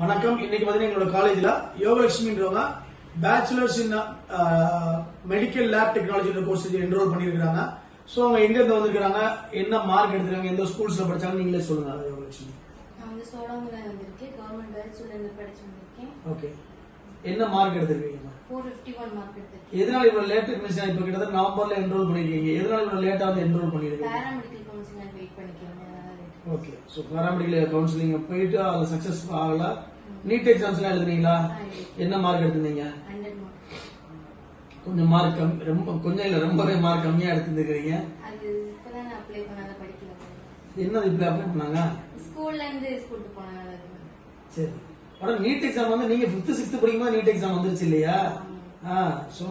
வணக்கம். இன்னைக்கு பார்த்தீங்கன்னா எங்களோட காலேஜ்ல யோகலட்சுமின்றவங்க bachelors in medical lab technology course enrol பண்ணியிருக்காங்க ஸோ அவங்க எங்க இருந்து வந்திருக்காங்க என்ன மார்க் எடுத்திருக்காங்க? எந்த ஸ்கூல்ஸ்ல படிச்சாங்க நீங்களே சொல்லுங்க யோகலட்சுமி. நான் வந்து சோழாமலை வந்திருக்கேன் கவர்மெண்ட் கேர்ள்ஸ் ஸ்கூல்லேருந்து படிச்சு வந்திருக்கேன். ஓகே என்ன மார்க் எடுத்திருக்கீங்க? எதனால இவ்வளவு லேட் அட்மிஷன் இப்போ கிட்டத்தட்ட நவம்பர்ல என்ரோல் பண்ணிருக்கீங்க. எதனால இவ்வளவு லேட்டா வந்து என்ரோல் பண்ணிருக்கீங்க? பேராமெடிக்கல் வெயிட் பண்ணிக்கிறேன். ஓகே ஸோ பாராமெடிக்கல் கவுன்சிலிங் போயிட்டு அதில் சக்ஸஸ் ஆகல. நீட் எக்ஸாம்ஸ்லாம் எழுதுனீங்களா? என்ன மார்க் எடுத்திருந்தீங்க? கொஞ்சம் மார்க் கம் ரொம்ப கொஞ்சம் இல்லை ரொம்பவே மார்க் கம்மியா எடுத்துருக்கீங்க படிக்கல. என்ன இப்படி அப்ளை பண்ணாங்க? ஸ்கூல்ல இருந்து போனனால அது. சரி. ஆனால் நீட் எக்ஸாம் வந்து நீங்க ஃபிஃப்த் சிக்ஸ்த் படிக்கும்போது நீட் எக்ஸாம் வந்துருச்சு இல்லையா? ஆ ஸோ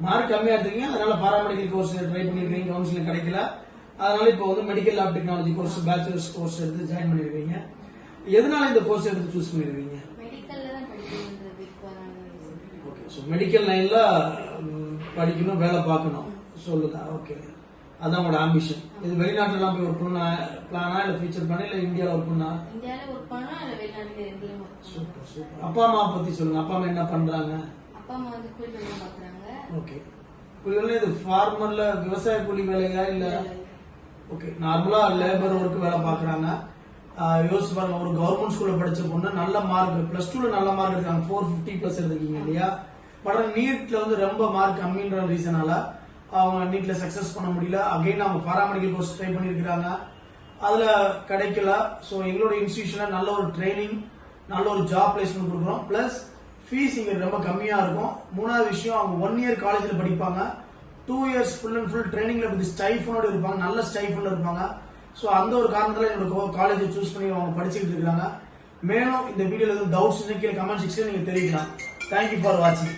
மார்க் கம்மியா எடுத்தீங்க அதனால பாராமெடிக்கல் கோர்ஸ் ட்ரை பண்ணிருக்கீங்க கவுன்சிலிங் கிடைக்கல. அதனால இப்போ வந்து medical lab technology course bachelors course எடுத்து ஜாயின் பண்ணிருக்கீங்க. எதனால இந்த கோர்ஸ் எடுத்து சூஸ் பண்ணிருக்கீங்க. ஓகே ஸோ மெடிக்கல் லைன்ல படிக்கணும் வேலை பார்க்கணும். சொல்லுங்க ஓகே அதான் உங்களோட ஆம்பிஷன் இது வெளிநாட்டுலாம் போய் ஒர்க் பண்ண பிளானா இல்லை ஃபியூச்சர் பண்ண இல்லை இந்தியாவில் பண்ணா? ஒர்க் பண்ணா சூப்பர் சூப்பர் அப்பா அம்மா பத்தி சொல்லுங்க. அப்பா அம்மா என்ன பண்றாங்க? அப்பா அம்மா வந்து கூலி வேலை பாக்குறாங்க ஓகே கூலி இது ஃபார்மர்ல விவசாய கூலி வேலையா இல்ல. ஓகே நார்மலா லேபர் ஒர்க் வேலை பாக்குறாங்க யோசிச்சு பாருங்க ஒரு கவர்மெண்ட் ஸ்கூல்ல படிச்ச பொண்ணு நல்ல மார்க் பிளஸ் டூல நல்ல மார்க் எடுக்காங்க ஃபோர் பிப்டி பிளஸ் எடுத்திருக்கீங்க இல்லையா? பட் நீட்ல வந்து ரொம்ப மார்க் கம்மின்ற ரீசனால அவங்க நீட்ல சக்சஸ் பண்ண முடியல. அகைன் அவங்க பாராமெடிக்கல் கோர்ஸ் ட்ரை பண்ணியிருக்கிறாங்க அதுல கிடைக்கல. ஸோ எங்களோட இன்ஸ்டியூஷன்ல நல்ல ஒரு ட்ரைனிங் நல்ல ஒரு ஜாப் பிளேஸ்மெண்ட் கொடுக்குறோம். பிளஸ் ஃபீஸ் இங்க ரொம்ப கம்மியா இருக்கும். மூணாவது விஷயம் அவங்க ஒன் இயர் காலேஜ்ல படிப்பாங்க. Two years full and full ட்ரைனிங்ல பத்தி ஸ்டைஃபனோட இருப்பாங்க நல்ல ஸ்டைஃபோட இருப்பாங்க. ஸோ அந்த ஒரு காரணத்தில் என்னோட காலேஜை சூஸ் பண்ணி அவங்க படிச்சுக்கிட்டு இருக்காங்க. மேலும் இந்த வீடியோல எதுவும் டவுட்ஸ் கீழே கமெண்ட் செக்ஷன் நீங்க தெரிவிக்கலாம். தேங்க்யூ ஃபார் வாட்சிங்